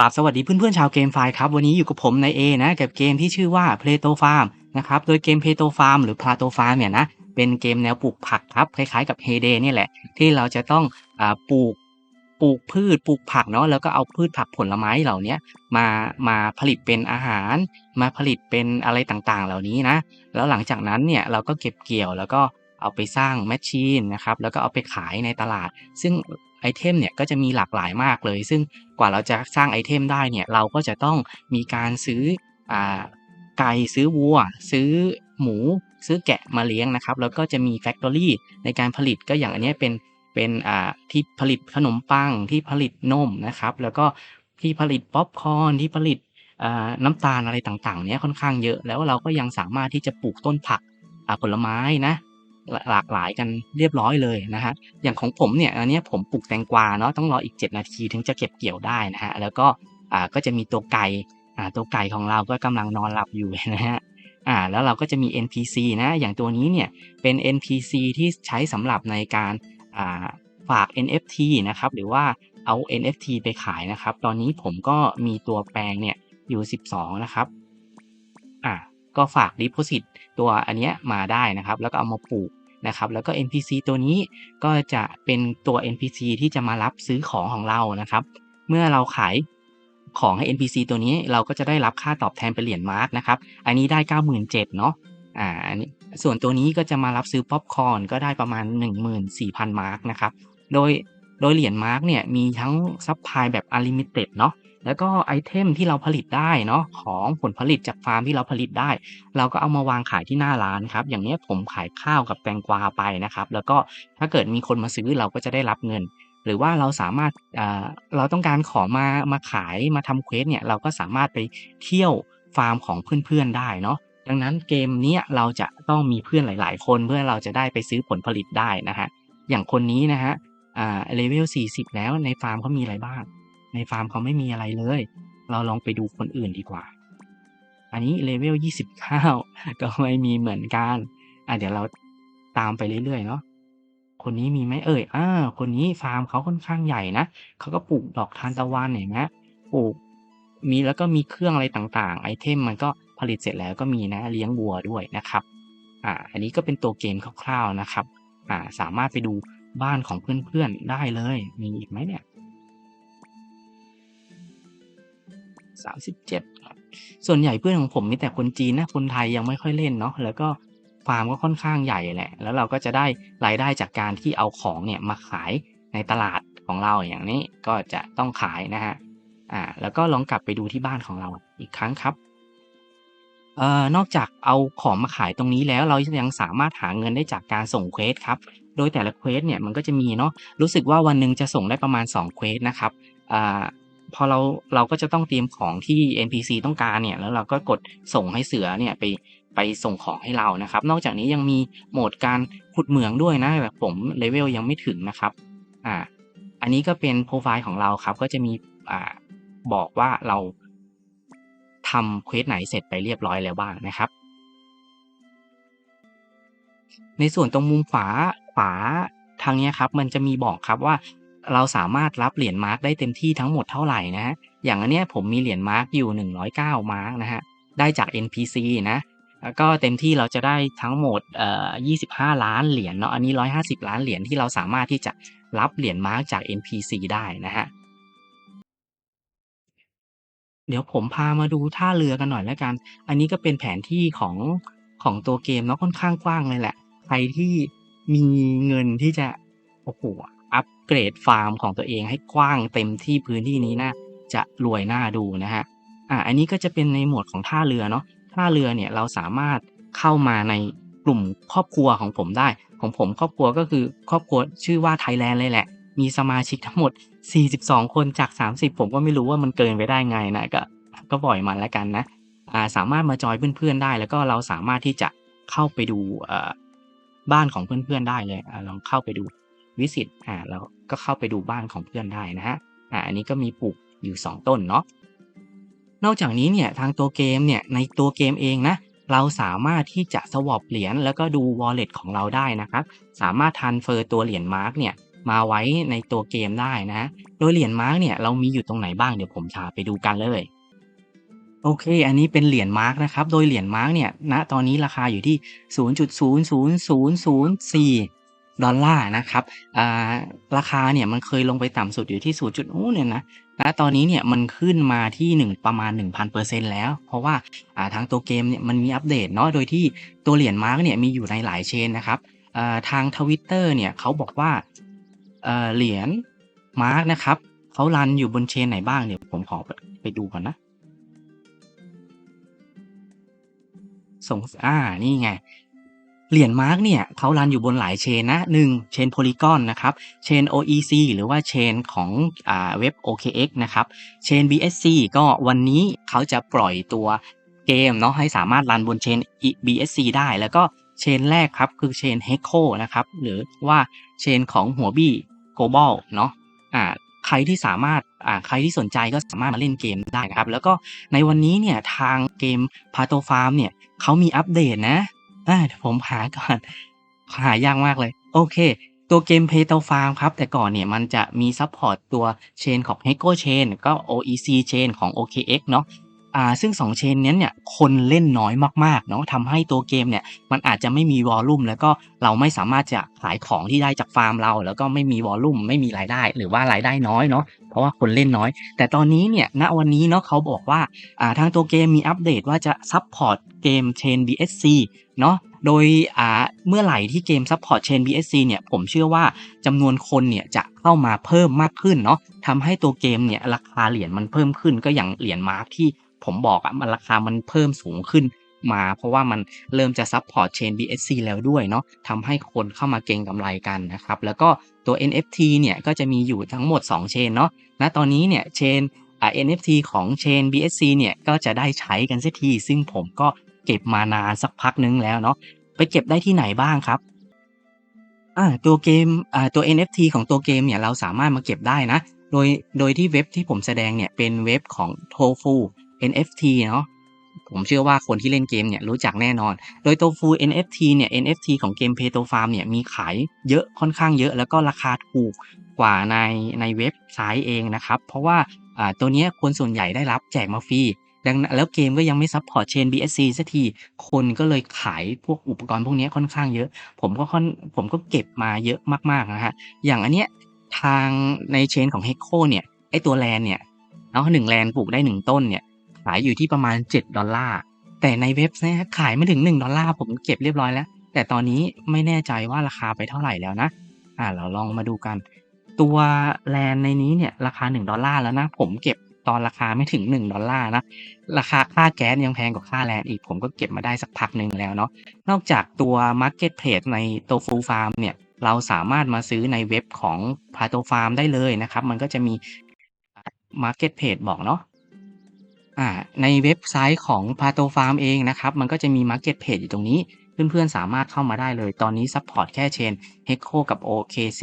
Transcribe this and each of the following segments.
กราบสวัสดีเพื่อนๆชาวเกมไฟครับ วันนี้อยู่กับผมใน A นะกับเกมที่ชื่อว่า p l a t o Farm นะครับโดยเกม p l a t o Farm หรือ p l a t o Farm เนี่ยนะเป็นเกมแนวปลูกผักครับคล้ายๆกับ Heyday เนี่ยแหละ ที่เราจะต้องอปลูกปลูกพืชปลูกผักเนาะแล้วก็เอาพืชผักผลไม้เหล่านี้มามาผลิตเป็นอาหาร มาผลิตเป็นอะไรต่างๆ เหล่านี้นะ แล้วหลังจากนั้นเนี่ยเราก็เก็บเกี่ยวแล้วก็เอาไปสร้างแมชชีนนะครับแล้วก็เอาไปขายในตลาด ซึ่ง ไอเทมเนี่ยก็จะมีหลากหลายมากเลย ซึ่งกว่าเราจะสร้างไอเทมได้เนี่ยเราก็จะต้องมีการซื้ออไก่ซื้อวัว ซื้อหมู ซื้อแกะมาเลี้ยงนะครับ แล้วก็จะมีแฟคทอรี่ในการผลิตก็อย่างอันนี้เป็นเป็นที่ผลิตขนมปังที่ผลิตนมนะครับ แล้วก็ที่ผลิตป๊อปคอร์นที่ผลิตน้ำตาลอะไรต่างๆเนี้ยค่อนข้างเยอะแล้วเราก็ยังสามารถที่จะปลูกต้นผักผลไม้นะ หลากหลายกันเรียบร้อยเลยนะฮะอย่างของผมเนี่ยอันนี้ผมปลูกแตงกวาเนาะต้องรออีก 7 นาทีถึงจะเก็บเกี่ยวได้นะฮะแล้วก็อ่าก็จะมีตัวไก่อ่าตัวไก่ของเราก็กำลังนอนหลับอยู่นะฮะอ่าแล้วเราก็จะมี NPC นะอย่างตัวนี้เนี่ยเป็น NPC ที่ใช้สำหรับในการอ่าฝาก NFT นะครับหรือว่าเอา NFT ไปขายนะครับ ตอนนี้ผมก็มีตัวแปลงเนี่ยอยู่ 12 นะครับอ่าก็ฝาก Deposit ตัวอันเนี้ยมาได้นะครับ แล้วก็เอามาปลูก นะครับแล้วก็ NPC ตัวนี้ก็จะเป็นตัว NPC ที่จะมารับซื้อของของเรานะครับ เมื่อเราขายของให้ NPC ตัวนี้เราก็จะได้รับค่าตอบแทนเป็นเหรียญมาร์กนะครับ อันนี้ได้ 97,000เนาะอ่าอันนี้ส่วนตัวนี้ก็จะมารับซื้อป๊อปคอร์นก็ได้ประมาณ 14,000 มาร์กนะครับ โดยโดยเหรียญมาร์กเนี่ยมีทั้งซัพพลายแบบ Unlimited เนาะ แล้วก็ไอเทมที่เราผลิตได้เนาะของผลผลิตจากฟาร์มที่เราผลิตได้ เราก็เอามาวางขายที่หน้าร้านครับ อย่างนี้ผมขายข้าวกับแตงกวาไปนะครับ แล้วก็ถ้าเกิดมีคนมาซื้อเราก็จะได้รับเงิน หรือว่าเราสามารถเราต้องการของมามาขายมาทำเควสเนี่ยเราก็สามารถไปเที่ยวฟาร์มของเพื่อนๆได้เนาะดังนั้นเกมนี้เราจะต้องมีเพื่อนหลาย ๆ คนเพื่อเราจะได้ไปซื้อผลผลิตได้นะฮะอย่างคนนี้นะฮะเลเวล40 แล้วในฟาร์มเขามีอะไรบ้าง ในฟาร์มเขาไม่มีอะไรเลย เราลองไปดูคนอื่นดีกว่า อันนี้เลเวล29 ก็ไม่มีเหมือนกันอะเดี๋ยวเราตามไปเรื่อยๆเนาะคนนี้มีไหมเอ่ยอ่าคนนี้ฟาร์มเขาค่อนข้างใหญ่นะเขาก็ปลูกดอกทานตะวันเห็นไหมปลูกมีแล้วก็มีเครื่องอะไรต่างๆ ไอเทมมันก็ผลิตเสร็จแล้วก็มีนะเลี้ยงวัวด้วยนะครับ อ่า อันนี้ก็เป็นตัวเกมคร่าวๆนะครับ อ่า สามารถไปดูบ้านของเพื่อนๆได้เลย มีอีกไหมเนี่ย สามสิบเจ็ดส่วนใหญ่เพื่อนของผมมีแต่คนจีนนะคนไทยยังไม่ค่อยเล่นเนาะแล้วก็ฟาร์มก็ค่อนข้างใหญ่แหละ แล้วเราก็จะได้รายได้จากการที่เอาของเนี่ยมาขายในตลาดของเราอย่างนี้ก็จะต้องขายนะฮะอ่าแล้วก็ลองกลับไปดูที่บ้านของเราอีกครั้งครับเอ่อนอกจากเอาของมาขายตรงนี้แล้วเรายังสามารถหาเงินได้จากการส่งเควสครับ โดยแต่ละเควสเนี่ยมันก็จะมีเนาะรู้สึกว่าวันหนึ่งจะส่งได้ประมาณ2เควสนะครับอ่า พอเราเราก็จะต้องเตรียมของที่ NPC ต้องการเนี่ยแล้วเราก็กดส่งให้เสือเนี่ยไปไปส่งของให้เรานะครับ นอกจากนี้ยังมีโหมดการขุดเหมืองด้วยนะแบบผมเลเวลยังไม่ถึงนะครับอ่าอันนี้ก็เป็นโปรไฟล์ของเราครับ ก็จะมีอ่าบอกว่าเราทำเควสไหนเสร็จไปเรียบร้อยแล้วบ้างนะครับ ในส่วนตรงมุมขวาขวาทางนี้ครับ มันจะมีบอกครับว่า เราสามารถรับเหรียญมาร์กได้เต็มที่ทั้งหมดเท่าไหร่นะฮะ อย่างอันเนี้ยผมมีเหรียญมาร์กอยู่ 109 มาร์กนะฮะ ได้จาก NPC นะแล้วก็เต็มที่เราจะได้ทั้งหมดเอ่อ25 ล้านเหรียญเนาะ อันนี้ 150 ล้านเหรียญที่เราสามารถที่จะรับเหรียญมาร์กจาก NPC ได้นะฮะเดี๋ยวผมพามาดูท่าเรือกันหน่อยแล้วกัน อันนี้ก็เป็นแผนที่ของของตัวเกมเนาะค่อนข้างกว้างเลยแหละ ใครที่มีเงินที่จะ โอ้โห เกรดฟาร์มของตัวเองให้กว้างเต็มที่พื้นที่นี้นะจะรวยหน่าดูนะฮะอ่าอันนี้ก็จะเป็นในหมวดของท่าเรือเนาะท่าเรือเนี่ยเราสามารถเข้ามาในกลุ่มครอบครัวของผมได้ ของผมครอบครัวก็คือครอบครัวชื่อว่าไทยแลนด์เลยแหละ มีสมาชิกทั้งหมด 42 คนจาก 30 ผมก็ไม่รู้ว่ามันเกินไปได้ไงนะก็ก็ปล่อยมันแล้วกันนะอ่าสามารถมาจอยเพื่อนๆได้ แล้วก็เราสามารถที่จะเข้าไปดูบ้านของเพื่อนๆได้เลยอ่าลองเข้าไปดู วิสิตอ่าแล้วก็เข้าไปดูบ้านของเพื่อนได้นะฮะอ่าอันนี้ก็มีปลูกอยู่ 2 ต้นเนาะนอกจากนี้เนี่ยทางตัวเกมเนี่ยในตัวเกมเองนะเราสามารถที่จะสวอปเหรียญแล้วก็ดู wallet ของเราได้นะครับ สามารถทันเฟอร์ตัวเหรียญมาร์กเนี่ยมาไว้ในตัวเกมได้นะโดยเหรียญมาร์กเนี่ยเรามีอยู่ตรงไหนบ้างเดี๋ยวผมพาไปดูกันเลยโอเค อันนี้เป็นเหรียญมาร์กนะครับ โดยเหรียญมาร์กเนี่ย ณ ตอนนี้ราคาอยู่ที่ 0.00004 ดอลลาร์นะครับอ่าราคาเนี่ยมันเคยลงไปต่ำสุดอยู่ที่ 0. จุดนู้เนี่ยนะณตอนนี้เนี่ยมันขึ้นมาที่ 1 ประมาณ 1,000%แล้ว เพราะว่าอ่าทางตัวเกมเนี่ยมันมีอัปเดตเนาะโดยที่ตัวเหรียญมาร์กเนี่ยมีอยู่ในหลายเชนนะครับอ่าทาง Twitter เนี่ยเขาบอกว่าเอ่อเหรียญมาร์กนะครับเขารันอยู่บนเชนไหนบ้างเดี๋ยวผมขอไปดูก่อนนะสงอ่านี่ไง เหรียญมาร์กเนี่ยเขารันอยู่บนหลายเชนนะหนึ่งเชนโพลีกอนนะครับเชน OEC หรือว่าเชนของอ่าเว็บ OKX นะครับเชน BSC ก็วันนี้เขาจะปล่อยตัวเกมเนาะให้สามารถรันบนเชน BSC ได้แล้วก็เชนแรกครับคือเชน Heco นะครับหรือว่าเชนของหัวบี้ Global เนาะอ่าใครที่สามารถอ่าใครที่สนใจก็สามารถมาเล่นเกมได้นะครับ แล้วก็ในวันนี้เนี่ยทางเกม p a t o Farm เนี่ยเขามีอัปเดตนะ อ่าเดี๋ยวผมหาก่อน หายากมากเลย โอเค ตัวเกม p a t o Farm ครับ แต่ก่อนเนี่ยมันจะมีซัพพอร์ตตัวเชนของ Heco Chain ก็ OEC Chain ของ OKX เนาะ อ่าซึ่ง 2 เชนนี้เนี่ยคนเล่นน้อยมากๆเนาะทำให้ตัวเกมเนี่ยมันอาจจะไม่มีวอลลุ่มแล้วก็เราไม่สามารถจะขายของที่ได้จากฟาร์มเรา แล้วก็ไม่มีวอลลุ่มไม่มีรายได้ หรือว่ารายได้น้อยเนาะเพราะว่าคนเล่นน้อย แต่ตอนนี้เนี่ยณวันนี้เนาะเขาบอกว่าอ่าทางตัวเกมมีอัปเดตว่าจะซัพพอร์ตเกม Chain BSC เนาะโดยอ่าเมื่อไหร่ที่เกมซัพพอร์ต Chain BSC เนี่ยผมเชื่อว่าจำนวนคนเนี่ยจะเข้ามาเพิ่มมากขึ้นเนาะทำให้ตัวเกมเนี่ยราคาเหรียญมันเพิ่มขึ้นก็อย่างเหรียญมาร์คที่ ผมบอกอะมันราคามันเพิ่มสูงขึ้นมา เพราะว่ามันเริ่มจะซัพพอร์ต Chain BSC แล้วด้วยเนาะทำให้คนเข้ามาเก็งกำไรกันนะครับแล้วก็ตัว NFT เนี่ยก็จะมีอยู่ทั้งหมด 2 เชนเนาะณตอนนี้เนี่ยเชนอ่า NFT ของ Chain BSC เนี่ยก็จะได้ใช้กันสักที ซึ่งผมก็เก็บมานานสักพักนึงแล้วเนาะไปเก็บได้ที่ไหนบ้างครับอ่าตัวเกมอ่าตัว NFT ของตัวเกมเนี่ยเราสามารถมาเก็บได้นะ โดยโดยที่เว็บที่ผมแสดงเนี่ยเป็นเว็บของ Tofu NFT เนาะผมเชื่อว่าคนที่เล่นเกมเนี่ยรู้จักแน่นอน โดย Tofu NFT เนี่ย NFT ของเกม p a y to Farm เนี่ยมีขายเยอะค่อนข้างเยอะ แล้วก็ราคาถูกกว่าในในเว็บไซต์เองนะครับ เพราะว่าตัวเนี้ยคนส่วนใหญ่ได้รับแจกมาฟรีดังนั้นแล้วเกมก็ยังไม่ซัพพอร์ตเชน BSC สักที คนก็เลยขายพวกอุปกรณ์พวกนี้ค่อนข้างเยอะ ผมก็ค่อนผมก็เก็บมาเยอะมากๆนะฮะ อย่างอันเนี้ยทางในเชนของ Heco เนี่ยไอตัวแลนเนี่ยเนาะหนึ่งแลนปลูกได้หนึ่งต้นเนี่ยายอยู่ที่ประมาณ 7 ดอลลาร์ แต่ในเว็บเนี่ยขายไม่ถึง 1 ดอลลาร์ผมเก็บเรียบร้อยแล้ว แต่ตอนนี้ไม่แน่ใจว่าราคาไปเท่าไหร่แล้วนะ อ่าเราลองมาดูกัน ตัวแลนในนี้เนี่ยราคา 1 ดอลลาร์แล้วนะ ผมเก็บตอนราคาไม่ถึง 1 ดอลลาร์นะ ราคาค่าแก๊สยังแพงกว่าค่าแลนอีก ผมก็เก็บมาได้สักพักหนึ่งแล้วเนาะ นอกจากตัว Marketplace ใน Tofu Farm เนี่ยเราสามารถมาซื้อในเว็บของ Plato Farm ได้เลยนะครับ มันก็จะมี Marketplace บอกเนาะ อ่าในเว็บไซต์ของ p a t o Farm เองนะครับ มันก็จะมี Marketplace อยู่ตรงนี้ เพื่อนๆ สามารถเข้ามาได้เลย ตอนนี้ซัพพอร์ตแค่เชน Heco กับ OKC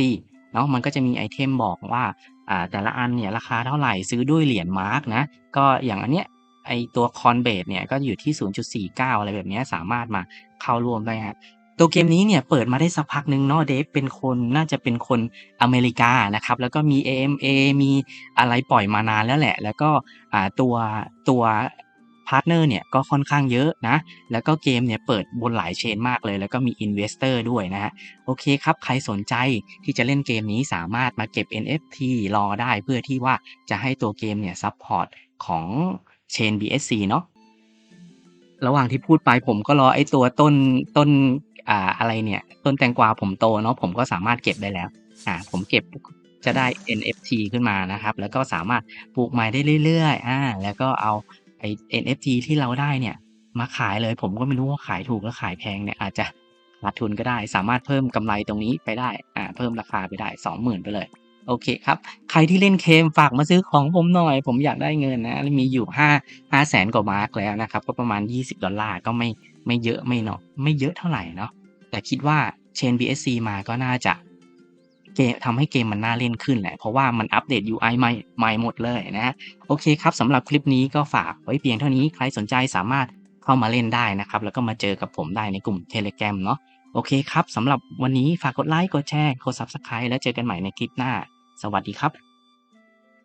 เนาะมันก็จะมีไอเทมบอกว่าอ่าแต่ละอันเนี่ยราคาเท่าไหร่ซื้อด้วยเหรียญมาร์กนะ ก็อย่างอันเนี้ยไอตัว Coinbase เนี่ยก็อยู่ที่ 0.49 อะไรแบบนี้สามารถมาเข้าร่วมได้ฮะ ตัวเกมนี้เนี่ยเปิดมาได้สักพักหนึ่งเนาะเดฟเป็นคนน่าจะเป็นคนอเมริกานะครับแล้วก็มี AMA มีอะไรปล่อยมานานแล้วแหละ แล้วก็ตัวตัวพาร์ทเนอร์เนี่ยก็ค่อนข้างเยอะนะ แล้วก็เกมเนี่ยเปิดบนหลายเชนมากเลย แล้วก็มีอินเวสเตอร์ด้วยนะฮะ โอเคครับ ใครสนใจที่จะเล่นเกมนี้สามารถมาเก็บ NFT รอได้เพื่อที่ว่าจะให้ตัวเกมเนี่ยซัพพอร์ตของเชน BSC เนาะ ระหว่างที่พูดไปผมก็รอไอ้ตัวต้นต้นอ่าอะไรเนี่ย ต้นแตงกวาผมโตเนาะผมก็สามารถเก็บได้แล้ว อ่า ผมเก็บจะได้ NFT ขึ้นมานะครับ แล้วก็สามารถปลูกใหม่ได้เรื่อยๆอ่าแล้วก็เอาไอ้ NFT ที่เราได้เนี่ย มาขายเลย ผมก็ไม่รู้ว่าขายถูกหรือขายแพงเนี่ยอาจจะขาดทุนก็ได้ สามารถเพิ่มกำไรตรงนี้ไปได้อ่าเพิ่มราคาไปได้ 20,000 ไปเลย โอเคครับ ใครที่เล่นเกมฝากมาซื้อของผมหน่อย ผมอยากได้เงินนะ มีอยู่5 5แสนกว่ามาร์กแล้วนะครับ ก็ประมาณ 20 ดอลลาร์ก็ไม่ไม่เยอะไม่เนาะไม่เยอะเท่าไหร่เนาะแต่คิดว่าเชน BSC มาก็น่าจะเกมทำให้เกมมันน่าเล่นขึ้นแหละ เพราะว่ามันอัปเดต UI ใหม่ใหม่หมดเลยนะโอเคครับสำหรับคลิปนี้ก็ฝากไว้เพียงเท่านี้ใครสนใจสามารถเข้ามาเล่นได้นะครับ แล้วก็มาเจอกับผมได้ในกลุ่ม Telegram เนาะโอเคครับสำหรับวันนี้ฝากกดไลค์กดแชร์กด Subscribe แล้วเจอกันใหม่ในคลิปหน้า สวัสดีครับ